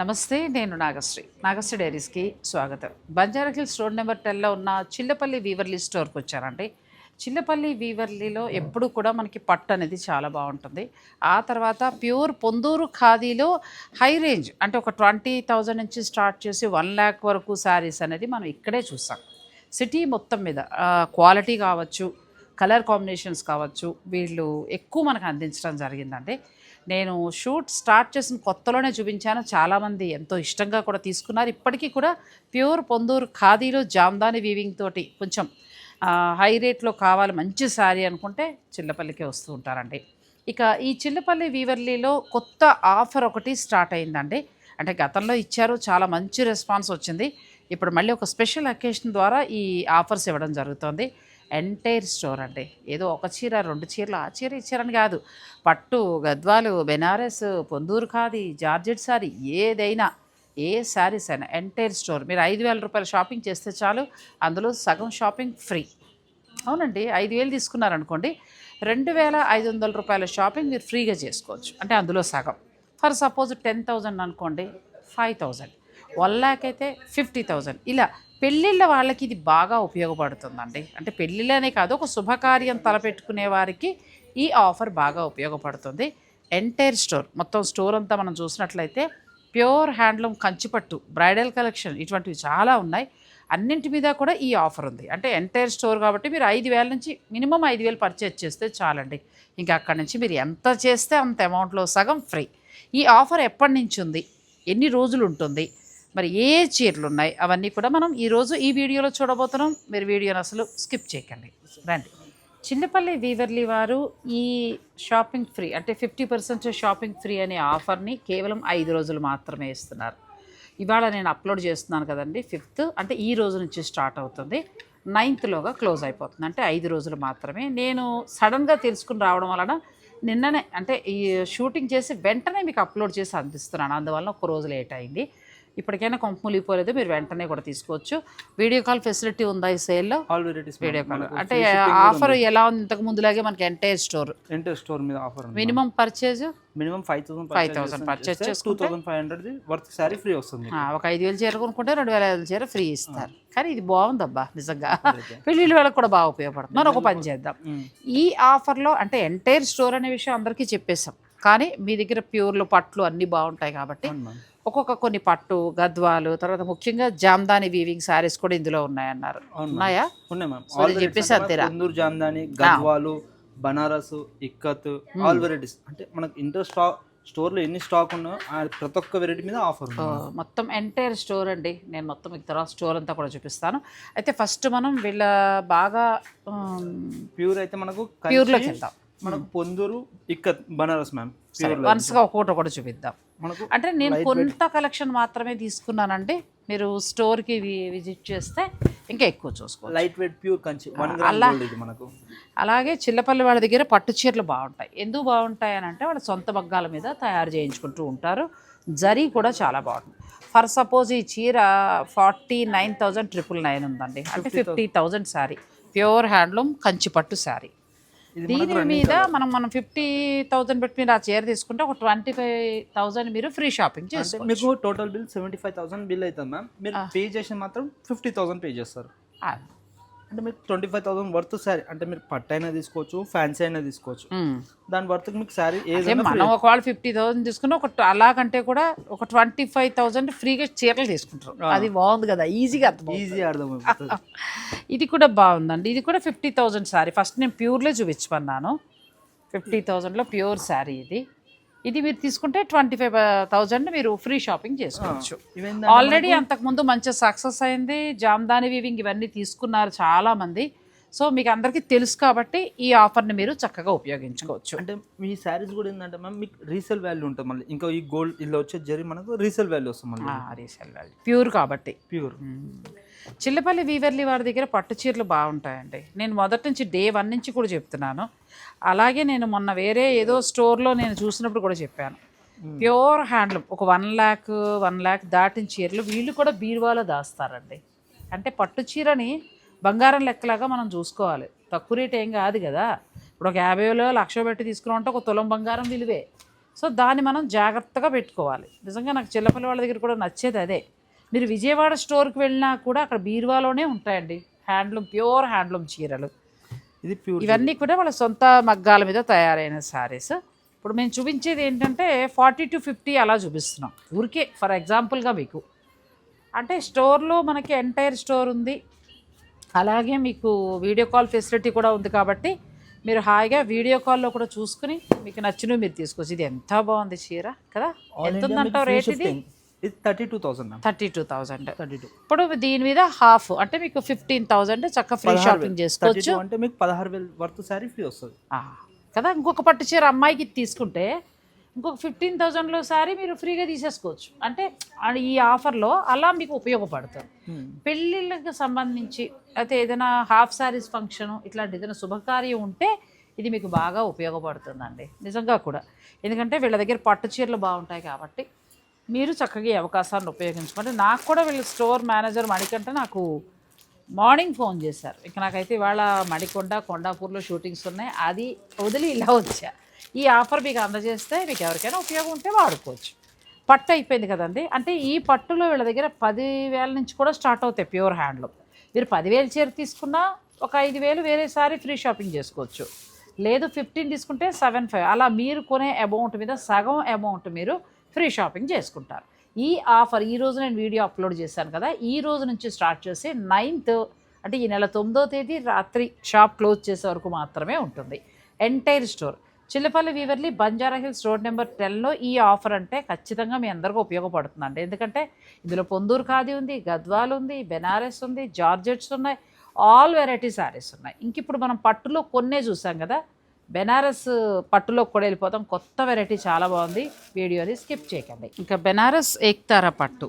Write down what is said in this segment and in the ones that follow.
నమస్తే నేను నాగశ్రీ. నాగశ్రీ డైరీస్కి స్వాగతం. బంజారా హిల్స్ రోడ్ నెంబర్ టెన్లో ఉన్న చిల్లపల్లి వీవర్లీ స్టోర్కి వచ్చానండి. చిల్లపల్లి వీవర్లీలో ఎప్పుడు కూడా మనకి పట్టు అనేది చాలా బాగుంటుంది. ఆ తర్వాత ప్యూర్ పొందూరు ఖాదీలో హై రేంజ్ అంటే ఒక ట్వంటీ థౌజండ్ నుంచి స్టార్ట్ చేసి వన్ ల్యాక్ వరకు శారీస్ అనేది మనం ఇక్కడే చూస్తాం సిటీ మొత్తం మీద క్వాలిటీ కావచ్చు కలర్ కాంబినేషన్స్ కావచ్చు వీళ్ళు ఎక్కువ మనకు అందించడం జరిగిందండి. నేను షూట్ స్టార్ట్ చేసిన కొత్తలోనే చూపించాను. చాలామంది ఎంతో ఇష్టంగా కూడా తీసుకున్నారు. ఇప్పటికీ కూడా ప్యూర్ పొందూరు ఖాదీలో జామ్దాని వీవింగ్ తోటి కొంచెం హై రేట్లో కావాలి మంచి శారీ అనుకుంటే చిల్లపల్లికే వస్తూ ఉంటారండి. ఇక ఈ చిల్లపల్లి వీవర్లీలో కొత్త ఆఫర్ ఒకటి స్టార్ట్ అయిందండి. అంటే గతంలో ఇచ్చారు చాలా మంచి రెస్పాన్స్ వచ్చింది. ఇప్పుడు మళ్ళీ ఒక స్పెషల్ అకేషన్ ద్వారా ఈ ఆఫర్స్ ఇవ్వడం జరుగుతుంది. ఎంటైర్ స్టోర్ అండి. ఏదో ఒక చీర రెండు చీరలు. ఆ చీర ఇచ్చారని కాదు. పట్టు గద్వాలు బెనారస్ పొందూరు ఖాదీ జార్జెట్ సారీ ఏదైనా ఏ శారీస్ అయినా ఎంటైర్ స్టోర్. మీరు ఐదు వేల రూపాయలు షాపింగ్ చేస్తే చాలు. అందులో సగం షాపింగ్ ఫ్రీ. అవునండి ఐదు వేలు తీసుకున్నారనుకోండి రెండు వేల ఐదు వందల రూపాయల షాపింగ్ మీరు ఫ్రీగా చేసుకోవచ్చు. అంటే అందులో సగం. ఫర్ సపోజ్ టెన్ థౌజండ్ అనుకోండి ఫైవ్ థౌజండ్. వన్ ల్యాక్ అయితే ఫిఫ్టీ థౌజండ్. ఇలా పెళ్ళిళ్ళ వాళ్ళకి ఇది బాగా ఉపయోగపడుతుందండి. అంటే పెళ్ళిళ్ళనే కాదు ఒక శుభకార్యం తలపెట్టుకునే వారికి ఈ ఆఫర్ బాగా ఉపయోగపడుతుంది. ఎంటైర్ స్టోర్ మొత్తం స్టోర్ అంతా మనం చూసినట్లయితే ప్యూర్ హ్యాండ్లూమ్ కంచిపట్టు బ్రైడల్ కలెక్షన్ ఇటువంటివి చాలా ఉన్నాయి. అన్నింటి మీద కూడా ఈ ఆఫర్ ఉంది. అంటే ఎంటైర్ స్టోర్ కాబట్టి మీరు ఐదు వేల నుంచి మినిమం ఐదు వేలు పర్చేజ్ చేస్తే చాలండి. ఇంకా అక్కడి నుంచి మీరు ఎంత చేస్తే అంత అమౌంట్లో సగం ఫ్రీ ఈ ఆఫర్ ఎప్పటి నుంచి ఉంది? ఎన్ని రోజులు ఉంటుంది? మరి ఏ చీరలు ఉన్నాయి అవన్నీ కూడా మనం ఈరోజు ఈ వీడియోలో చూడబోతున్నాం. మీరు వీడియోని అసలు స్కిప్ చేయకండి. రండి. చిన్నపల్లి వీవర్లీ వారు ఈ షాపింగ్ ఫ్రీ అంటే ఫిఫ్టీ పర్సెంట్ షాపింగ్ ఫ్రీ అనే ఆఫర్ని కేవలం ఐదు రోజులు మాత్రమే ఇస్తున్నారు. ఇవాళ నేను అప్లోడ్ చేస్తున్నాను కదండి ఫిఫ్త్ అంటే ఈ రోజు నుంచి స్టార్ట్ అవుతుంది. నైన్త్లోగా క్లోజ్ అయిపోతుంది అంటే ఐదు రోజులు మాత్రమే. నేను సడన్గా తెలుసుకుని రావడం వలన నిన్ననే అంటే ఈ షూటింగ్ చేసి వెంటనే మీకు అప్లోడ్ చేసి అందిస్తున్నాను. అందువల్ల ఒక రోజు లేట్ అయింది. ఇప్పటికైనా కొంప ములిగిపోలేదు మీరు వెంటనే కూడా తీసుకోవచ్చు. వీడియో కాల్ ఫెసిలిటీ ఉందా ఈ సేల్లో? ఆల్ వెరైటీస్ వీడియో కాల్ అంటే ఆఫర్ ఎలా ఉంది? ఇంతకు ముందులాగే మనకి ఎంటైర్ స్టోర్ ఎంటర్ స్టోర్ మీద offer minimum purchase minimum five thousand 5,000 purchase two చేసుకుంటే- thousand five hundred worth sari free వస్తుంది. ఒక ఐదు వేలు చీర కొనుక్కుంటే రెండు వేల ఐదు చీర ఫ్రీ ఇస్తారు. కానీ ఇది బాగుందబ్బా నిజంగా. పెళ్ళిళ్ళ వాళ్ళకి కూడా బాగా ఉపయోగపడుతుంది. మనం ఒక పని చేద్దాం. ఈ ఆఫర్లో అంటే ఎంటైర్ స్టోర్ అనే విషయం అందరికీ చెప్పేశాం. కానీ మీ దగ్గర ప్యూర్లు పట్లు అన్నీ బాగుంటాయి కాబట్టి ఒక్కొక్క కొన్ని పట్టు గద్వాలు తర్వాత ముఖ్యంగా జామ్దాని వీవింగ్ శారీస్ కూడా ఇందులో ఉన్నాయన్నారు. ఉన్నాయా? ఉన్నాయి చెప్పేసి అంతేరా? జామ్దాని గద్వాలు బనారస్ ఇక్కత్ ఆల్ వెరైటీస్ అంటే మనకి ఇంటర్ స్టాక్ స్టోర్లో ఎన్ని స్టాక్ ఉన్నాయో ఆ ప్రతి ఒక్క వెరైటీ మీద ఆఫర్ మొత్తం ఎంటైర్ స్టోర్ అండి. నేను మొత్తం మీకు తర్వాత స్టోర్ అంతా కూడా చూపిస్తాను. అయితే ఫస్ట్ మనం వీళ్ళ బాగా ప్యూర్ అయితే మనకు ప్యూర్లోకి వెళ్దాం. మనకు పొందూరు ఇక్కత్ బనారస్ మ్యామ్ ప్యూర్ వన్స్గా ఒక్కొక్కటి ఒకటి చూపిద్దాం. మనకు అంటే నేను కొంత కలెక్షన్ మాత్రమే తీసుకున్నానండి. మీరు స్టోర్కి విజిట్ చేస్తే ఇంకా ఎక్కువ చూసుకోవచ్చు. లైట్ వెయిట్ ప్యూర్ కంచి ఇది మనకు. అలాగే చిల్లపల్లి వాళ్ళ దగ్గర పట్టు చీరలు బాగుంటాయి. ఎందుకు బాగుంటాయి అని అంటే వాళ్ళ సొంత బగ్గాల మీద తయారు చేయించుకుంటూ ఉంటారు. జరీ కూడా చాలా బాగుంటుంది. ఫర్ సపోజ్ ఈ చీర forty nine thousand triple nine ఉందండి. అంటే fifty thousand sari pure handloom Kanchi పట్టు శారీ దీని మీద మనం మనం ఫిఫ్టీ థౌజండ్ పెట్టి మీరు ఆ చీర తీసుకుంటే ఒక ట్వంటీ ఫైవ్ థౌజండ్ మీరు ఫ్రీ షాపింగ్ చేసుకోవచ్చు. మీకు total bill seventy five thousand bill అవుతుంది మ్యామ్ మీరు పే చేసిన మాత్రం ఫిఫ్టీ థౌసండ్ పే చేస్తారు. అంటే మీకు twenty five thousand worth sari అంటే మీరు పట్టు అయినా తీసుకోవచ్చు ఫ్యాన్సీ అయినా తీసుకోవచ్చు. ఉమ్. దాని వర్త్ మీకు శారీ ఏదైనా మనం ఒకవేళ ఫిఫ్టీ థౌసండ్ తీసుకుని ఒక అలాగంటే కూడా ఒక ట్వంటీ ఫైవ్ థౌసండ్ ఫ్రీగా చీరలు తీసుకుంటారు. అది బాగుంది కదా ఈజీగా అర్థం ఈజీ అర్థమైపోతుంది ఇది కూడా బాగుందండి. ఇది కూడా ఫిఫ్టీ థౌజండ్ శారీ ఫస్ట్ నేను ప్యూర్లే చూపించమన్నాను. ఫిఫ్టీ థౌజండ్లో ప్యూర్ శారీ ఇది. ఇది మీరు తీసుకుంటే ట్వంటీ ఫైవ్ థౌజండ్ మీరు ఫ్రీ షాపింగ్ చేసుకోవచ్చు. ఆల్రెడీ అంతకుముందు మంచి సక్సెస్ అయింది. జామ్దాని వీవింగ్ ఇవన్నీ తీసుకున్నారు చాలా మంది సో మీకు అందరికీ తెలుసు కాబట్టి ఈ ఆఫర్ని మీరు చక్కగా ఉపయోగించుకోవచ్చు. అంటే మీ శారీస్ కూడా ఏంటంటే మ్యామ్ మీకు రీసేల్ వాల్యూ ఉంటుంది మళ్ళీ. ఇంకా ఈ గోల్డ్ ఇలా వచ్చే జరి మనకు రీసేల్ వాల్యూ వస్తుంది మళ్ళీ. రీసెల్ వాల్యూ ప్యూర్ కాబట్టి. ప్యూర్ చిల్లపల్లి వీవర్లీ వారి దగ్గర పట్టు చీరలు బాగుంటాయండి. నేను మొదటి నుంచి డే వన్ నుంచి కూడా చెప్తున్నాను. అలాగే నేను మొన్న వేరే ఏదో స్టోర్లో నేను చూసినప్పుడు కూడా చెప్పాను. ప్యూర్ హ్యాండ్లూమ్ ఒక వన్ ల్యాక్ వన్ ల్యాక్ దాటిన చీరలు వీళ్ళు కూడా బీరువాలో దాస్తారండి. అంటే పట్టు చీరని బంగారం లెక్కలాగా మనం చూసుకోవాలి. తక్కువ రేట్ ఏం కాదు కదా. ఇప్పుడు ఒక యాభై వేలు లక్ష పెట్టి తీసుకున్నాం అంటే ఒక తులం బంగారం విలువే. సో దాన్ని మనం జాగ్రత్తగా పెట్టుకోవాలి. నిజంగా నాకు చిల్లపల్లి వాళ్ళ దగ్గర కూడా నచ్చేది అదే. మీరు విజయవాడ స్టోర్కి వెళ్ళినా కూడా అక్కడ బీరువాలోనే ఉంటాయండి. హ్యాండ్లూమ్ ప్యూర్ హ్యాండ్లూమ్ చీరలు. ఇది ప్యూర్ ఇవన్నీ కూడా వాళ్ళ సొంత మగ్గాల మీద తయారైన శారీస్ ఇప్పుడు మేము చూపించేది ఏంటంటే ఫార్టీ టు ఫిఫ్టీ అలా చూపిస్తున్నాం. ఊరికే ఫర్ ఎగ్జాంపుల్గా మీకు. అంటే స్టోర్లో మనకి ఎంటైర్ స్టోర్ ఉంది. అలాగే మీకు వీడియో కాల్ ఫెసిలిటీ కూడా ఉంది కాబట్టి మీరు హాయిగా వీడియో కాల్లో కూడా చూసుకుని మీకు నచ్చినవి మీరు తీసుకోవచ్చు ఇది ఎంత బాగుంది చీర కదా? ఎంత ఉందంటావు రేట్ ఇది? ఇది thirty two thousand thirty two thousand. Thirty two ఇప్పుడు దీని మీద హాఫ్ అంటే మీకు ఫిఫ్టీన్ థౌజండ్ చక్కగా ఫ్రీ షాపింగ్ చేసుకోవచ్చు. అంటే మీకు పదహారు వేలు వర్త్ శారీ ఫ్రీ వస్తుంది. కదా? ఇంకొక పట్టు చీర అమ్మాయికి తీసుకుంటే ఇంకొక ఫిఫ్టీన్ థౌజండ్లో సారీ మీరు ఫ్రీగా తీసేసుకోవచ్చు. అంటే ఈ ఆఫర్లో అలా మీకు ఉపయోగపడుతుంది. పెళ్ళిళ్ళకి సంబంధించి అయితే ఏదైనా హాఫ్ శారీస్ ఫంక్షన్ ఇట్లాంటి ఏదైనా శుభకార్యం ఉంటే ఇది మీకు బాగా ఉపయోగపడుతుందండి. నిజంగా కూడా. ఎందుకంటే వీళ్ళ దగ్గర పట్టు చీరలు బాగుంటాయి కాబట్టి మీరు చక్కగా ఈ అవకాశాన్ని ఉపయోగించుకోండి నాకు కూడా వీళ్ళ స్టోర్ మేనేజర్ మణికంట నాకు మార్నింగ్ ఫోన్ చేశారు. ఇక నాకైతే ఇవాళ మణికొండ కొండాపూర్లో షూటింగ్స్ ఉన్నాయి. అది వదిలి ఇలా వచ్చా. ఈ ఆఫర్ మీకు అందజేస్తే మీకు ఎవరికైనా ఉపయోగం ఉంటే వాడుకోవచ్చు. పట్టు అయిపోయింది కదండి. అంటే ఈ పట్టులో వీళ్ళ దగ్గర పదివేల నుంచి కూడా స్టార్ట్ అవుతాయి ప్యూర్ హ్యాండ్లూమ్ మీరు పదివేలు చీర తీసుకున్నా ఒక ఐదు వేలు వేరేసారి ఫ్రీ షాపింగ్ చేసుకోవచ్చు. లేదు ఫిఫ్టీన్ తీసుకుంటే సెవెన్ ఫైవ్. అలా మీరు కొనే అమౌంట్ మీద సగం అమౌంట్ మీరు ఫ్రీ షాపింగ్ చేసుకుంటారు. ఈ ఆఫర్ ఈ రోజు నేను వీడియో అప్లోడ్ చేశాను కదా ఈ రోజు నుంచి స్టార్ట్ చేసి నైన్త్ అంటే ఈ నెల తొమ్మిదో తేదీ రాత్రి షాప్ క్లోజ్ చేసే వరకు మాత్రమే ఉంటుంది. Entire store Chillapalli Weaverly Banjara Hills Road number టెన్లో ఈ ఆఫర్ అంటే ఖచ్చితంగా మీ అందరికీ ఉపయోగపడుతుందండి. ఎందుకంటే ఇందులో పొందూరు ఖాదీ ఉంది గద్వాల్ ఉంది బెనారస్ ఉంది జార్జెట్స్ ఉన్నాయి ఆల్ వెరైటీ శారీస్ ఉన్నాయి. ఇంక ఇప్పుడు మనం పట్టులో కొన్నే చూసాం కదా బెనారస్ పట్టులో కూడా వెళ్ళిపోతాం. కొత్త వెరైటీ చాలా బాగుంది. వీడియోని స్కిప్ చేయకండి. ఇంకా బెనారస్ ఏక్తారా పట్టు.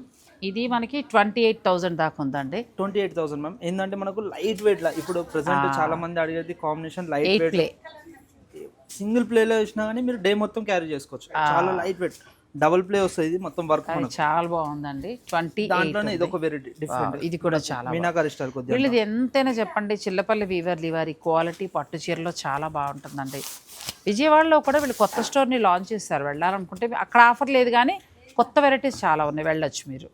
ఇది మనకి ట్వంటీ ఎయిట్ థౌజండ్ దాకా ఉందండి. ట్వంటీ ఎయిట్ థౌసండ్ మ్యామ్ ఏంటంటే మనకు లైట్ వెయిట్ లా. ఇప్పుడు ప్రెసెంట్ చాలా మంది అడిగేది combination light weight play single ప్లేలో వేసినా కానీ మీరు డే మొత్తం క్యారీ చేసుకోవచ్చు. చాలా లైట్ వెయిట్ డబుల్ ప్లే వస్తుంది మొత్తం వర్క్ చాలా బాగుందండి. ట్వంటీ దాంట్లోనే ఇది ఒక వెరైటీ డిఫరెంట్ ఇది కూడా చాలా మీనాకారి స్టైల్ కొద్దిగా వీళ్ళది ఎంతైనా చెప్పండి చిల్లపల్లి వీవర్లి వారి క్వాలిటీ పట్టు చీరలో చాలా బాగుంటుందండి. విజయవాడలో కూడా వీళ్ళు కొత్త స్టోర్ని లాంచ్ చేస్తారు వెళ్ళాలనుకుంటే అక్కడ ఆఫర్ లేదు కానీ కొత్త వెరైటీస్ చాలా ఉన్నాయి. వెళ్ళొచ్చు మీరు.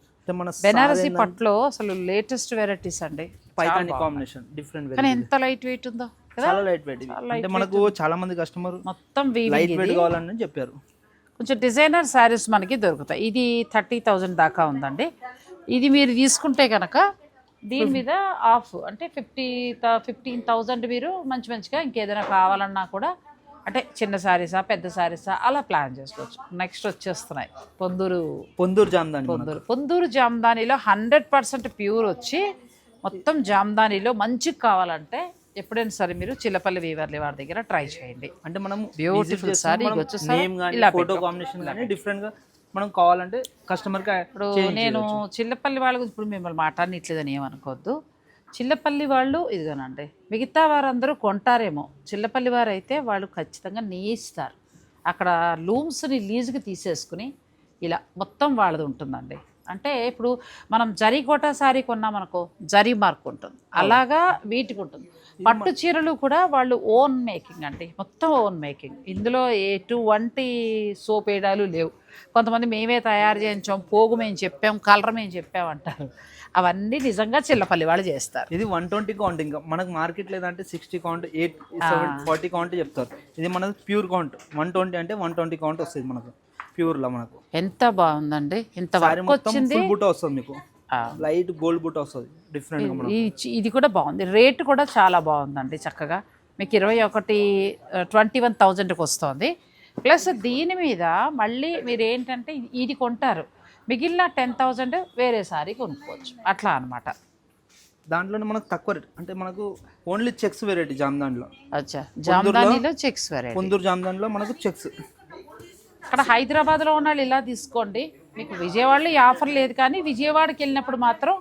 బెనారసీ పట్టులో అసలు లేటెస్ట్ వెరైటీస్ అండి. పైతాని కాంబినేషన్ డిఫరెంట్ కానీ ఎంత లైట్ వెయిట్ ఉందో చాలా లైట్ వెయిట్ అంటే మనకు చాలా మంది కస్టమర్ మొత్తం లైట్ వెయిట్ కావాలని చెప్పారు. కొంచెం డిజైనర్ శారీస్ మనకి దొరుకుతాయి. ఇది థర్టీ థౌజండ్ దాకా ఉందండి. ఇది మీరు తీసుకుంటే కనుక దీని మీద ఆఫ్ అంటే ఫిఫ్టీ ఫిఫ్టీన్ థౌజండ్ మీరు మంచి మంచిగా ఇంకేదైనా కావాలన్నా కూడా అంటే చిన్న శారీసా పెద్ద శారీసా అలా ప్లాన్ చేసుకోవచ్చు. నెక్స్ట్ వచ్చేస్తున్నాయి. పొందూరు పొందూరు జామ్దాని. పొందూరు. పొందూరు జామ్దానిలో హండ్రెడ్ పర్సెంట్ ప్యూర్ వచ్చి మొత్తం జామ్దానిలో మంచిగా కావాలంటే ఎప్పుడైనా సరే మీరు చిల్లపల్లి వీవర్లి వారి దగ్గర ట్రై చేయండి. అంటే మనం? నేమ్ కానీ ఇలా ఫోటో కాంబినేషన్ కానీ డిఫరెంట్గా మనం కావాలంటే కస్టమర్కి ఇప్పుడు నేను చిల్లపల్లి వాళ్ళ గురించి ఇప్పుడు మిమ్మల్ని మాట్లాడనిట్లేదని ఏమనుకోవద్దు. చిల్లపల్లి వాళ్ళు ఇదిగోనండి మిగతా వారందరూ కొంటారేమో. చిల్లపల్లి వారు అయితే వాళ్ళు ఖచ్చితంగా నేయిస్తారు అక్కడ లూమ్స్ని లీజుకి తీసేసుకుని ఇలా మొత్తం వాళ్ళది ఉంటుందండి. అంటే ఇప్పుడు మనం జరీ కోటా శారీ కొన్నామనుకో జరీ మార్క్ ఉంటుంది. అలాగా వీటికి ఉంటుంది. పట్టు చీరలు కూడా వాళ్ళు ఓన్ మేకింగ్ అండి. మొత్తం ఓన్ మేకింగ్. ఇందులో ఎటువంటి సోప్ వేయడాలు లేవు. కొంతమంది మేమే తయారు చేయించాం పోగు మేము చెప్పాం కలర్ మేము చెప్పాం అంటారు. అవన్నీ నిజంగా చిల్లపల్లి వాళ్ళు చేస్తారు. ఇది వన్ ట్వంటీ కౌంట్ ఇంకా. మనకు మార్కెట్ లేదంటే sixty count eight forty count చెప్తారు. ఇది మనది ప్యూర్ కౌంట్ వన్ ట్వంటీ అంటే వన్ ట్వంటీ కౌంట్ వస్తుంది మనకు. ప్యూర్లో మనకు. ఎంత బాగుందండి? ఇంత సారీ వర్క్ వచ్చింది. బుట్ట వస్తుంది మీకు. లైట్ గోల్డ్ బుట్ట వస్తుంది. డిఫరెంట్ ఇది కూడా బాగుంది. రేట్ కూడా చాలా బాగుందండి చక్కగా. మీకు ఇరవై ఒకటి ట్వంటీ వన్ థౌజండ్కి వస్తుంది. ప్లస్ దీని మీద మళ్ళీ మీరు ఏంటంటే ఇది- కొంటారు. మిగిలిన టెన్ థౌజండ్ వేరే సారీ కొనుక్కోవచ్చు. అట్లా అనమాట దాంట్లోనే మనకు తక్కువ రేట్ అంటే మనకు ఓన్లీ చెక్స్ వెరైటీ జామ్దాన్లో అచ్చా. జామ్దానీలో చెక్స్ వెరైటీ పొందూరు జామ్దాన్లో మనకు చెక్స్ అక్కడ హైదరాబాద్లో ఉన్న వాళ్ళు ఇలా తీసుకోండి. మీకు విజయవాడలో ఈ ఆఫర్ లేదు కానీ విజయవాడకి వెళ్ళినప్పుడు మాత్రం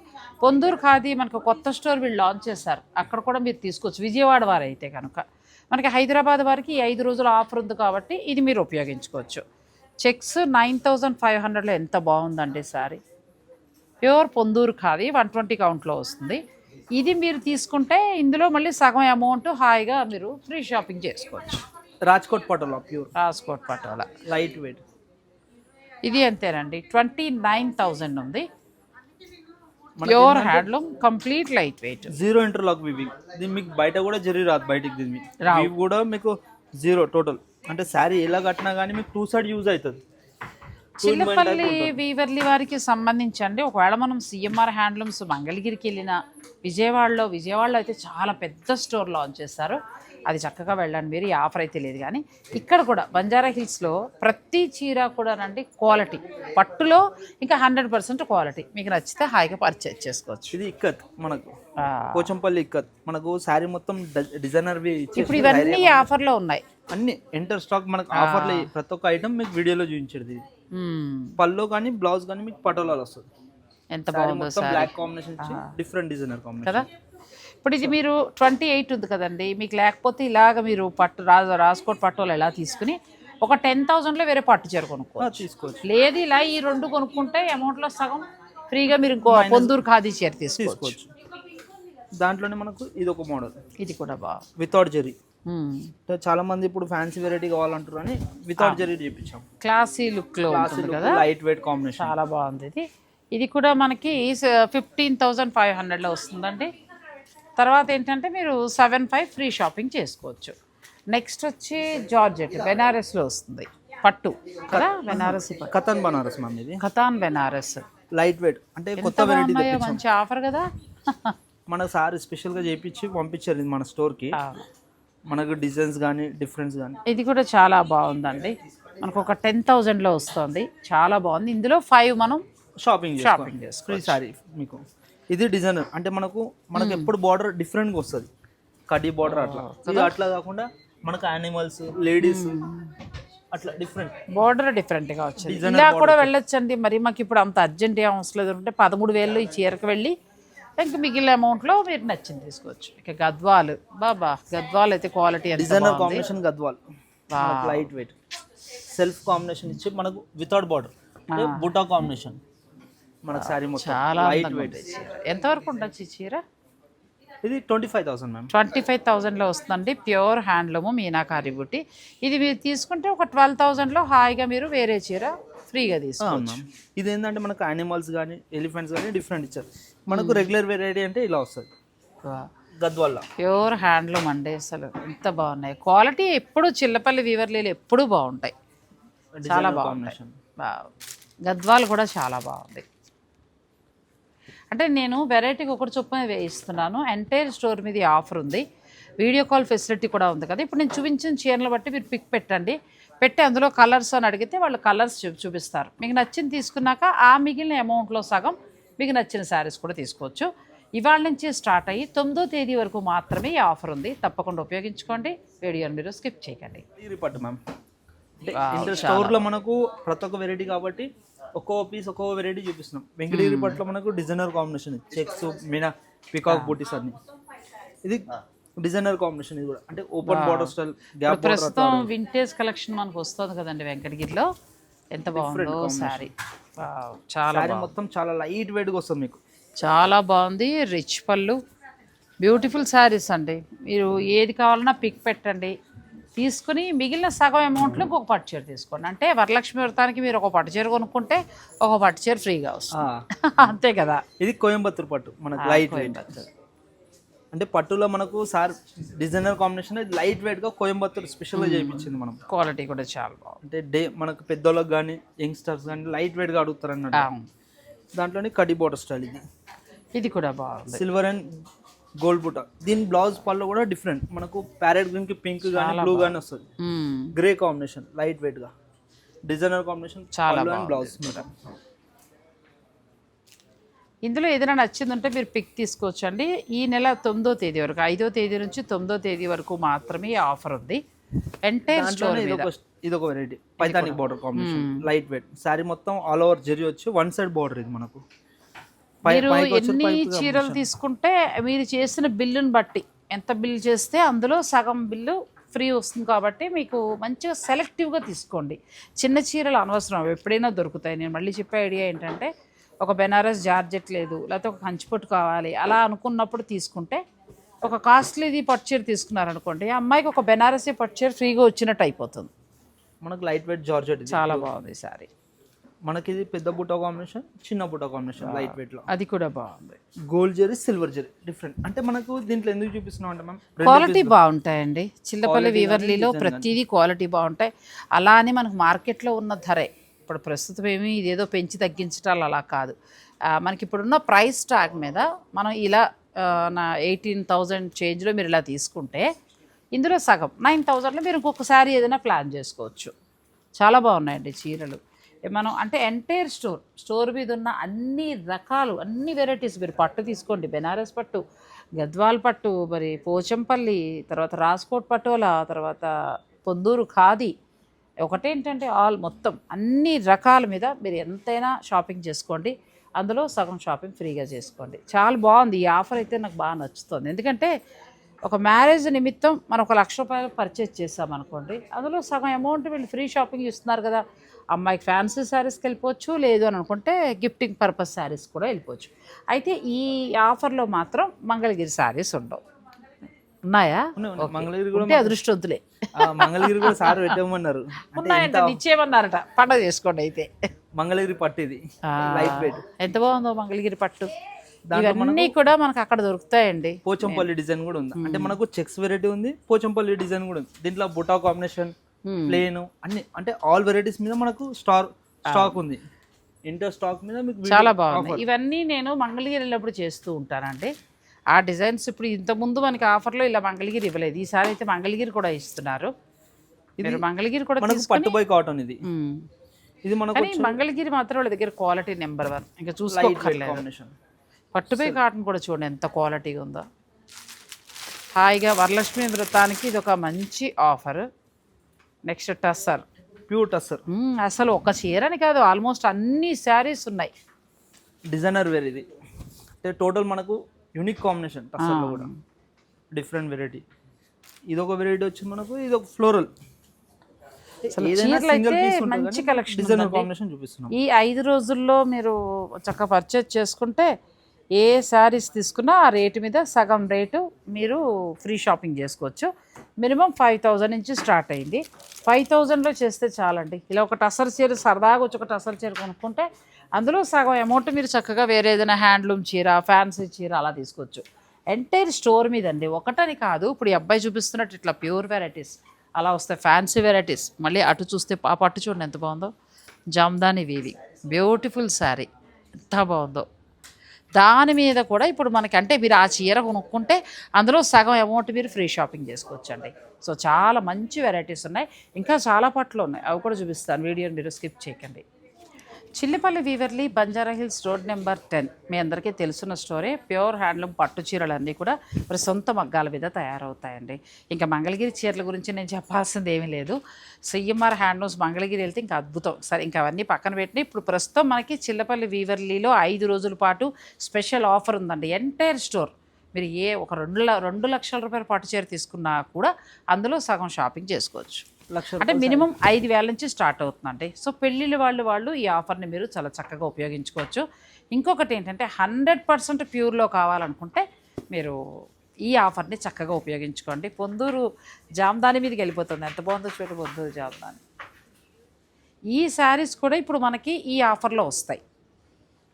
పొందూరు ఖాదీ మనకు కొత్త స్టోర్ వీళ్ళు లాంచ్ చేశారు. అక్కడ కూడా మీరు తీసుకోవచ్చు. విజయవాడ వారు అయితే కనుక. మనకి హైదరాబాద్ వారికి ఈ ఐదు రోజుల ఆఫర్ ఉంది కాబట్టి ఇది మీరు ఉపయోగించుకోవచ్చు. చెక్స్ నైన్ థౌజండ్ ఫైవ్ హండ్రెడ్లో ఎంత బాగుందండి sari. Pure Ponduru khadi one twenty కౌంట్లో వస్తుంది. ఇది మీరు తీసుకుంటే ఇందులో మళ్ళీ సగం అమౌంట్ హాయిగా మీరు ఫ్రీ షాపింగ్ చేసుకోవచ్చు. Rajkot Patola pure? Rajkot Patola. Light weight. ఇది అంతేనండి. ట్వంటీ నైన్ థౌజండ్ ఉంది. Pure handloom complete light weight zero interlock weaving దీని మీకు బయట కూడా జరి రాదు బయటికి దీన్ని. కూడా మీకు జీరో టోటల్. అంటే శారీ ఎలా కట్టినా కానీ మీకు టూ సైడ్ యూజ్ అవుతుంది. చిల్లపల్లి వీవర్లి వారికి సంబంధించి అండి ఒకవేళ మనం సిఎంఆర్ హ్యాండ్లూమ్స్ మంగళగిరికి వెళ్ళిన విజయవాడలో విజయవాడలో అయితే చాలా పెద్ద స్టోర్ లాంచ్ చేస్తారు. అది చక్కగా వెళ్ళండి మీరు ఈ ఆఫర్ అయితే లేదు కానీ. ఇక్కడ కూడా బంజారా హిల్స్లో ప్రతి చీర కూడానండి క్వాలిటీ పట్టులో ఇంకా హండ్రెడ్ పర్సెంట్ క్వాలిటీ. మీకు నచ్చితే హాయిగా పర్చేజ్ చేసుకోవచ్చు. ఇది ఇక్కత్ మనకు ఆ, పోచంపల్లి ఇక్కత్. మనకు శారీ మొత్తం డిజైనర్ ఇప్పుడు ఇవన్నీ ఆఫర్లో ఉన్నాయి. అన్ని ఎంటర్ స్టాక్ మనకు ఆఫర్లు ప్రతి ఒక్క ఐటమ్ మీకు వీడియోలో చూపించేది. పల్లో కానీ బ్లౌజ్ కానీ మీకు పటోలాలు వస్తుంది ఎంత బాగుందో black combination different designer combination కదా? ఇప్పుడు ఇది మీరు ట్వంటీ ఎయిట్ ఉంది కదండి. మీకు లేకపోతే ఇలాగ మీరు పట్టు రా రాసుకోట్ పట్టులు ఎలా తీసుకుని ఒక టెన్ థౌజండ్లో వేరే పట్టు చీర కొనుక్కో తీసుకోవచ్చు. లేదు ఇలా ఈ రెండు కొనుక్కుంటే అమౌంట్లో సగం ఫ్రీగా మీరు ఇంకో పొందూరు ఖాదీ చీర తీసుకోవచ్చు. తీసుకోవచ్చు. దాంట్లోనే మనకు ఇది ఒక మోడల్. ఇది కూడా బాగా వితౌట్ జెరీ. అంటే చాలా మంది ఇప్పుడు ఫ్యాన్సీ వెరైటీ కావాలంటారు అని వితౌట్ జెరీ చేయించాం క్లాసీ లుక్లో ఉంటుంది కదా? లైట్ వెయిట్ కాంబినేషన్ చాలా బాగుంది ఇది. ఇది కూడా మనకి ఫిఫ్టీన్ థౌజండ్ ఫైవ్ హండ్రెడ్లో వస్తుందండి. తర్వాత ఏంటంటే మీరు సెవెన్ ఫైవ్ ఫ్రీ షాపింగ్ చేసుకోవచ్చు. నెక్స్ట్ వచ్చి జార్జెట్ బెనారస్లో వస్తుంది. పట్టు కదా? బెనారస్ కతన్ బనారస్ మ్యామ్ ఇది. ఖతాన్ బెనారస్. లైట్ వెయిట్ అంటే కొత్త వెరైటీ మంచి ఆఫర్ కదా? మన సార్ స్పెషల్గా చేయించి పంపించారు ఇది మన స్టోర్కి మనకు డిజైన్స్ కానీ డిఫరెన్స్ కానీ ఇది కూడా చాలా బాగుందండి. మనకు ఒక టెన్ థౌజండ్లో వస్తుంది. చాలా బాగుంది. ఇందులో ఫైవ్ మనం షాపింగ్ షాపింగ్ చేసుకోవచ్చు. ఫ్రీ సారీ మీకు. ఇది డిజైనర్ అంటే మనకు మనకు ఎప్పుడు బార్డర్ డిఫరెంట్గా వస్తుంది. కడీ బార్డర్ అట్లా. ఇది అట్లా కాకుండా మనకు యానిమల్స్ లేడీస్ అట్లా డిఫరెంట్ బోర్డర్ డిఫరెంట్గా వచ్చింది. ఇలా కూడా వెళ్ళొచ్చండి. మరి మాకు ఇప్పుడు అంత అర్జెంట్ ఏం అవసరం లేదు. అంటే పదమూడు వేలు ఈ చీరకు వెళ్ళి ఇంకా మిగిలిన అమౌంట్లో మీరు నచ్చింది తీసుకోవచ్చు. ఇక గద్వాలు. బాబా గద్వాలు అయితే క్వాలిటీ ఎంత designer combination Gadwal. Light weight self combination ఇచ్చి మనకు వితౌట్ బార్డర్ అంటే బుటా కాంబినేషన్ మనకు మొత్తం చాలా లైట్ వెయిట్ చీర. ఎంతవరకు ఉండొచ్చు ఈ చీర? ఇది twenty five thousand ma'am twenty five థౌజండ్లో వస్తుందండి. ప్యూర్ హ్యాండ్లూము మీనాకారి బుట్టి ఇది మీరు తీసుకుంటే ఒక ట్వెల్వ్ థౌజండ్లో హాయిగా మీరు వేరే చీర ఫ్రీగా తీసుకోవచ్చు. ఇది ఏంటంటే మనకు యానిమల్స్ కానీ ఎలిఫెంట్స్ కానీ డిఫరెంట్ ఇచ్చారు. మనకు రెగ్యులర్ వెరైటీ అంటే ఇలా వస్తుంది. గద్వాల్ల ప్యూర్ హ్యాండ్లూమ్ అండి అసలు. ఎంత బాగున్నాయి. క్వాలిటీ ఎప్పుడు చిల్లపల్లి వీవర్లీలు ఎప్పుడు బాగుంటాయి. చాలా బాగుంటాయి. కాంబినేషన్ బాగు గద్వాలు కూడా చాలా బాగుంది. అంటే నేను వెరైటీకి ఒకటి చొప్పున వేయిస్తున్నాను. ఎంటైర్ స్టోర్ మీద ఆఫర్ ఉంది. వీడియో కాల్ ఫెసిలిటీ కూడా ఉంది కదా. ఇప్పుడు నేను చూపించిన చీరలు బట్టి మీరు పిక్ పెట్టండి. పెట్టి అందులో కలర్స్ అని అడిగితే వాళ్ళు కలర్స్ చూ చూపిస్తారు. మీకు నచ్చింది తీసుకున్నాక ఆ మిగిలిన అమౌంట్లో సగం మీకు నచ్చిన శారీస్ కూడా తీసుకోవచ్చు. ఇవాళ నుంచి స్టార్ట్ అయ్యి తొమ్మిదో తేదీ వరకు మాత్రమే ఈ ఆఫర్ ఉంది. తప్పకుండా ఉపయోగించుకోండి. వీడియోని మీరు స్కిప్ చేయకండి. పట్టు మ్యామ్. అంటే ఇంటర్ స్టోర్లో మనకు ప్రతి ఒక్క వెరైటీ కాబట్టి ఒక్కో పీస్ ఒక్కో వెరైటీ చూపిస్తున్నాం. వెంకటగిరి పట్టులో మనకు డిజైనర్ కాంబినేషన్ చెక్స్ మీనా పికాక్ బూటీస్ అన్ని. ఇది డిజైనర్ కాంబినేషన్ ఇది కూడా. అంటే ఓపెన్ బార్డర్ స్టైల్ గ్యాప్ ప్రస్తుతం వింటేజ్ కలెక్షన్ మనకు వస్తుంది కదండి వెంకటగిరిలో. ఎంత బాగుందో శారీ. చాలా మొత్తం చాలా లైట్ వెయిట్గా వస్తుంది మీకు. చాలా బాగుంది రిచ్ పళ్ళు. బ్యూటిఫుల్ శారీస్ అండి. మీరు ఏది కావాలన్నా పిక్ పెట్టండి. తీసుకుని మిగిలిన సగం అమౌంట్లో ఇంకొక పట్టు చీర తీసుకోండి. అంటే వరలక్ష్మి వ్రతానికి మీరు ఒక పట్టు చీర కొనుక్కుంటే ఒక పట్టు చీర ఫ్రీగా వస్తుంది. అంతే కదా. ఇది కోయంబత్తూర్ పట్టు మనకు లైట్ వెయిట్ అంటే పట్టులో మనకు సార్ డిజైనర్ కాంబినేషన్ లైట్ వెయిట్గా కోయంబత్తూర్ స్పెషల్గా చేయించింది మనం. క్వాలిటీ కూడా చాలా బాగుంది. అంటే డే మనకు పెద్దోళ్ళకి కానీ యంగ్స్టర్స్ కానీ లైట్ వెయిట్గా అడుగుతారు అన్నట్టు దాంట్లోనే కడి బోర్డర్ స్టైల్ ఇది. ఇది కూడా బాగుంది. సిల్వర్ అండ్ గోల్డ్ బుట్ట దీని బ్లౌజ్ పళ్ళు కూడా డిఫరెంట్ మనకు ప్యారెట్ గ్రీన్కి పింక్ కానీ బ్లూ కానీ వస్తుంది. గ్రే కాంబినేషన్ లైట్ వెయిట్గా. డిజైనర్ కాంబినేషన్ చాలా బ్లౌజ్ ఇందులో ఏదైనా నచ్చిందంటే మీరు పిక్ తీసుకోవచ్చు అండి ఈ నెల తొమ్మిదో తేదీ వరకు ఐదో తేదీ నుంచి తొమ్మిదో తేదీ వరకు మాత్రమే ఆఫర్ ఉంది. ఎంటైర్ స్టోర్ ఇది ఒక variety పైతానిక్ border combination light weight sari మొత్తం ఆల్ ఓవర్ జెరీ వచ్చి వన్ సైడ్ బార్డర్ ఇది మనకు. మీరు ఎన్ని చీరలు తీసుకుంటే మీరు చేసిన బిల్లుని బట్టి ఎంత బిల్ చేస్తే అందులో సగం బిల్లు ఫ్రీ వస్తుంది కాబట్టి మీకు మంచిగా సెలెక్టివ్గా తీసుకోండి. చిన్న చీరలు అనవసరం ఎప్పుడైనా దొరుకుతాయి. నేను మళ్ళీ చెప్పే ఐడియా ఏంటంటే ఒక బెనారస్ జార్జెట్ లేదు లేకపోతే ఒక కంచిపొట్టు కావాలి అలా అనుకున్నప్పుడు తీసుకుంటే ఒక కాస్ట్లీది పట్టు చీర తీసుకున్నారనుకోండి ఆ అమ్మాయికి ఒక బెనారసీ పట్టు చీర ఫ్రీగా వచ్చినట్టు అయిపోతుంది. మనకు లైట్ వెయిట్ జార్జెట్ చాలా బాగుంది సారీ. మనకి ఇది పెద్ద బుట్ట కాంబినేషన్ చిన్న బుట్ట కాంబినేషన్ లైట్ వెయిట్లో అది కూడా బాగుంది. Gold zari silver zari different. అంటే మనకు దీంట్లో ఎందుకు చూపిస్తున్నాం అంటే మ్యామ్? క్వాలిటీ బాగుంటాయండి. చిల్లపల్లి వీవర్లీలో ప్రతిదీ క్వాలిటీ బాగుంటాయి. అలా అని మనకు మార్కెట్లో ఉన్న ధరే. ఇప్పుడు ప్రస్తుతం ఏమి ఇదేదో పెంచి తగ్గించటాలు అలా కాదు. మనకి ఇప్పుడున్న ప్రైస్ ట్యాగ్ మీద మనం ఇలా నా ఎయిటీన్ థౌజండ్ చేంజ్లో మీరు ఇలా తీసుకుంటే ఇందులో సగం నైన్ థౌజండ్లో మీరు ఇంకొకసారి ఏదైనా ప్లాన్ చేసుకోవచ్చు. చాలా బాగున్నాయండి చీరలు. మనం అంటే ఎంటైర్ స్టోర్ స్టోర్ మీద ఉన్న అన్ని రకాలు అన్ని వెరైటీస్ మీరు పట్టు తీసుకోండి. బెనారస్ పట్టు గద్వాల్ పట్టు మరి పోచంపల్లి తర్వాత రాజ్కోట్ పటోలా తర్వాత పొందూరు ఖాదీ ఒకటేంటంటే ఆల్ మొత్తం అన్ని రకాల మీద మీరు ఎంతైనా షాపింగ్ చేసుకోండి. అందులో సగం షాపింగ్ ఫ్రీగా చేసుకోండి. చాలా బాగుంది. ఈ ఆఫర్ అయితే నాకు బాగా నచ్చుతుంది. ఎందుకంటే ఒక మ్యారేజ్ నిమిత్తం మనం ఒక లక్ష రూపాయలు పర్చేజ్ చేసాం అనుకోండి అందులో సగం అమౌంట్ వీళ్ళు ఫ్రీ షాపింగ్ ఇస్తున్నారు కదా. అమ్మాయికి ఫ్యాన్సీ శారీస్కి వెళ్ళిపోవచ్చు లేదు అని అనుకుంటే గిఫ్టింగ్ పర్పస్ శారీస్ కూడా వెళ్ళిపోవచ్చు. అయితే ఈ ఆఫర్లో మాత్రం మంగళగిరి శారీస్ ఉండవు. ఉన్నాయా. మంగళగిరి కూడా అదృష్టవంతులే మంగళగిరి కూడా సార్ పెట్టమన్నారు. ఉన్నాయంట నిచ్చేయమన్నారట పండగ చేసుకోండి అయితే. మంగళగిరి పట్టు ఇది. వెయిట్ ఎంత బాగుందో మంగళగిరి పట్టు. ఇవన్నీ కూడా మనకు అక్కడ దొరుకుతాయండి. పోచంపల్లి డిజైన్ కూడా ఉంది. అంటే మనకు చెక్స్ వెరైటీ ఉంది పోచంపల్లి డిజైన్ కూడా ఉంది. దీంట్లో బుటా కాంబినేషన్. ప్లేన్ అన్ని. అంటే ఆల్ వెరైటీస్ మీద మనకు స్టార్ స్టాక్ ఉంది. ఇంటర్ స్టాక్ మీద మీకు చాలా. బాగుంది ఇవన్నీ నేను మంగళగిరి వెళ్ళినప్పుడు చేస్తూ ఉంటానండి. ఆ డిజైన్స్ ఇప్పుడు ఇంతకుముందు మనకి ఆఫర్లో ఇలా మంగళగిరి ఇవ్వలేదు. ఈసారి అయితే మంగళగిరి కూడా ఇస్తున్నారు. మీరు మంగళగిరి కూడా మనకు తీసుకొని పట్టు బై కాటన్ ఇది. ఇది మనకు మంగళగిరి మాత్రం వాళ్ళ దగ్గర క్వాలిటీ నెంబర్ వన్ ఇంకా లైట్ చూసుకోకర్లేదు కాంబినేషన్ పట్టుపై కాటన్ కూడా చూడండి ఎంత క్వాలిటీగా ఉందో. హాయిగా వరలక్ష్మి వ్రతానికి ఇది ఒక మంచి offer next tussar. Pure tussar. అసలు ఒక చీరని కాదు ఆల్మోస్ట్ అన్ని శారీస్ ఉన్నాయి. డిజైనర్ వేర్ ఇది. అంటే టోటల్ మనకు యూనిక్ కాంబినేషన్ టస్సర్లో కూడా. Different variety. ఇది ఒక వెరైటీ వచ్చింది మనకు ఇది ఒక ఫ్లోరల్ మంచి కలెక్షన్ కాంబినేషన్ చూపిస్తున్నాం. ఈ ఐదు రోజుల్లో మీరు చక్కగా పర్చేజ్ చేసుకుంటే ఏ శారీస్ తీసుకున్నా ఆ రేటు మీద సగం రేటు మీరు ఫ్రీ షాపింగ్ చేసుకోవచ్చు. మినిమం ఫైవ్ థౌజండ్ నుంచి స్టార్ట్ అయింది. ఫైవ్ థౌజండ్లో చేస్తే చాలండి. ఇలా ఒక టసర్ చీర సరదాగా వచ్చి ఒక టసర్ చీర కొనుక్కుంటే అందులో సగం అమౌంట్ మీరు చక్కగా వేరే ఏదైనా హ్యాండ్లూమ్ చీర ఫ్యాన్సీ చీర అలా తీసుకోవచ్చు. ఎంటైర్ స్టోర్ మీద అండి ఒకటని కాదు ఇప్పుడు ఈ అబ్బాయి చూపిస్తున్నట్టు ఇట్లా ప్యూర్ వెరైటీస్ అలా వస్తాయి ఫ్యాన్సీ వెరైటీస్ మళ్ళీ అటు చూస్తే ఆ పట్టు చూడండి ఎంత బాగుందో. జామ్దాని వీవి. బ్యూటిఫుల్ శారీ ఎంత బాగుందో. దాని మీద కూడా ఇప్పుడు మనకి అంటే మీరు ఆ చీర కొనుక్కుంటే అందులో సగం అమౌంట్ మీరు ఫ్రీ షాపింగ్ చేసుకోవచ్చండి. సో చాలా మంచి వెరైటీస్ ఉన్నాయి. ఇంకా చాలా పట్లు ఉన్నాయి. అవి కూడా చూపిస్తాను. వీడియోని మీరు స్కిప్ చేయకండి. Chillipalli Weaverly Banjara Hills Road number ten. మీ అందరికీ తెలుసున్న స్టోరీ ప్యూర్ హ్యాండ్లూమ్ పట్టు చీరలు అన్నీ కూడా మరి సొంత మగ్గాల మీద తయారవుతాయండి. ఇంకా మంగళగిరి చీరల గురించి నేను చెప్పాల్సింది ఏమీ లేదు. సిఎంఆర్ హ్యాండ్లూమ్స్ మంగళగిరి వెళ్తే ఇంకా అద్భుతం. సరే ఇంకా అవన్నీ పక్కన పెట్టిన ఇప్పుడు ప్రస్తుతం మనకి చిల్లపల్లి వీవర్లీలో ఐదు రోజుల పాటు స్పెషల్ ఆఫర్ ఉందండి. ఎంటైర్ స్టోర్ మీరు ఏ ఒక రెండు ల- రెండు లక్షల రూపాయల పట్టు చీర తీసుకున్నా కూడా అందులో సగం షాపింగ్ చేసుకోవచ్చు. అంటే మినిమం ఐదు వేల నుంచి స్టార్ట్ అవుతుందండి. సో పెళ్ళిళ్ళ వాళ్ళు వాళ్ళు ఈ ఆఫర్ని మీరు చాలా చక్కగా ఉపయోగించుకోవచ్చు. ఇంకొకటి ఏంటంటే హండ్రెడ్ పర్సెంట్ ప్యూర్లో కావాలనుకుంటే మీరు ఈ ఆఫర్ని చక్కగా ఉపయోగించుకోండి. పొందూరు జామ్దాని మీదకి వెళ్ళిపోతుంది. ఎంత బాగుందో చూడండి పొందూరు జామ్దాని. ఈ శారీస్ కూడా ఇప్పుడు మనకి ఈ ఆఫర్లో వస్తాయి.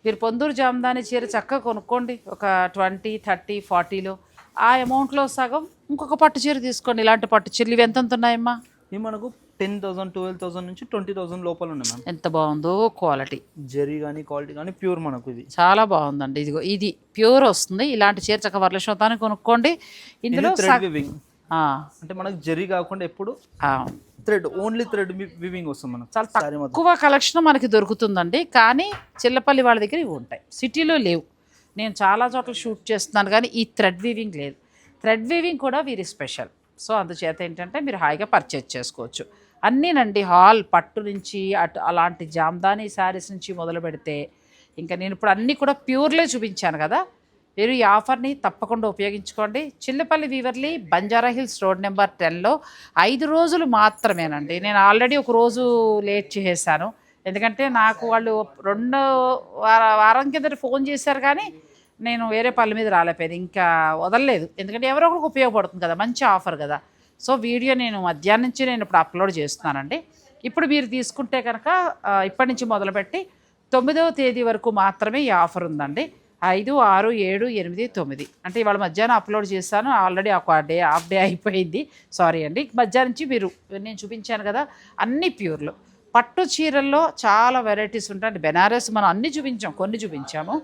మీరు పొందూరు జామ్దాని చీర చక్కగా కొనుక్కోండి. ఒక ట్వంటీ థర్టీ ఫార్టీలో. ఆ అమౌంట్లో సగం ఇంకొక పట్టు చీర తీసుకోండి. ఇలాంటి పట్టు చీరలు ఇవి ఎంత ఉన్నాయమ్మా? ఇవి మనకు టెన్ థౌసండ్ ట్వెల్వ్ థౌసండ్ నుంచి ట్వంటీ థౌసండ్ లోపల ఉన్నాయి మ్యామ్. ఎంత బాగుందో క్వాలిటీ. జరీ కానీ క్వాలిటీ కానీ ప్యూర్ మనకు ఇది. చాలా బాగుందండి. ఇదిగో ఇది ప్యూర్ వస్తుంది. ఇలాంటి చీర చక్క వరలక్ష్మతాన్ని కొనుక్కోండి. ఇందులో అంటే మనకు జరీ కాకుండా ఎప్పుడు థ్రెడ్ ఓన్లీ థ్రెడ్ వివింగ్ వస్తుంది మనకు. చాలా తక్కువ కలెక్షన్ మనకి దొరుకుతుందండి. కానీ చిల్లపల్లి వాళ్ళ దగ్గర ఇవి ఉంటాయి. సిటీలో లేవు. నేను చాలా చోట్ల షూట్ చేస్తున్నాను కానీ ఈ థ్రెడ్ వీవింగ్ లేదు. థ్రెడ్ వీవింగ్ కూడా వీరి స్పెషల్ సో అందుచేత ఏంటంటే మీరు హాయిగా పర్చేజ్ చేసుకోవచ్చు. అన్నీనండి హాల్ పట్టు నుంచి అటు అలాంటి జామ్దాని శారీస్ నుంచి మొదలు పెడితే ఇంకా నేను ఇప్పుడు అన్నీ కూడా ప్యూర్లే చూపించాను కదా. మీరు ఈ ఆఫర్ని తప్పకుండా ఉపయోగించుకోండి. Chillapalli Weaverly Banjara Hills road number టెన్లో ఐదు రోజులు మాత్రమేనండి. నేను ఆల్రెడీ ఒక రోజు లేట్ చేసేసాను. ఎందుకంటే నాకు వాళ్ళు రెండో వార వారం కిందట ఫోన్ చేశారు కానీ నేను వేరే పళ్ళ మీద రాలేకపోయాను ఇంకా వదలలేదు. ఎందుకంటే ఎవరో ఒకరికి ఉపయోగపడుతుంది కదా మంచి ఆఫర్ కదా. సో వీడియో నేను మధ్యాహ్నం నుంచి నేను ఇప్పుడు అప్లోడ్ చేస్తున్నానండి. ఇప్పుడు మీరు తీసుకుంటే కనుక ఇప్పటి నుంచి మొదలుపెట్టి తొమ్మిదవ తేదీ వరకు మాత్రమే ఈ ఆఫర్ ఉందండి. ఐదు ఆరు ఏడు ఎనిమిది తొమ్మిది. అంటే ఇవాళ మధ్యాహ్నం అప్లోడ్ చేశాను. ఆల్రెడీ ఒక డే హాఫ్ డే అయిపోయింది. సారీ అండి. మధ్యాహ్నం నుంచి మీరు నేను చూపించాను కదా అన్ని ప్యూర్లు. పట్టు చీరల్లో చాలా వెరైటీస్ ఉంటాయి బెనారస్ మనం అన్ని చూపించాం కొన్ని చూపించాము.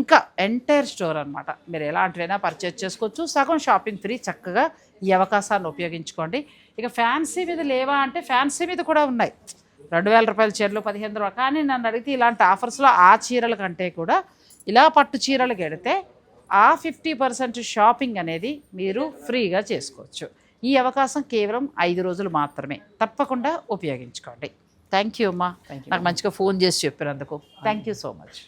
ఇంకా ఎంటైర్ స్టోర్ అనమాట మీరు ఎలాంటివైనా పర్చేజ్ చేసుకోవచ్చు. సగం షాపింగ్ ఫ్రీ చక్కగా ఈ అవకాశాన్ని ఉపయోగించుకోండి. ఇక ఫ్యాన్సీ మీద లేవా అంటే ఫ్యాన్సీ మీద కూడా ఉన్నాయి. రెండు వేల రూపాయల చీరలు పదిహేను రూపాయలు. కానీ నన్ను అడిగితే ఇలాంటి ఆఫర్స్లో ఆ చీరల కంటే కూడా ఇలా పట్టు చీరలు కడితే ఆ ఫిఫ్టీ పర్సెంట్ షాపింగ్ అనేది మీరు ఫ్రీగా చేసుకోవచ్చు. ఈ అవకాశం కేవలం ఐదు రోజులు మాత్రమే. తప్పకుండా ఉపయోగించుకోండి. థ్యాంక్ యూ అమ్మా. నాకు మంచిగా ఫోన్ చేసి చెప్పినందుకు. Thank you so much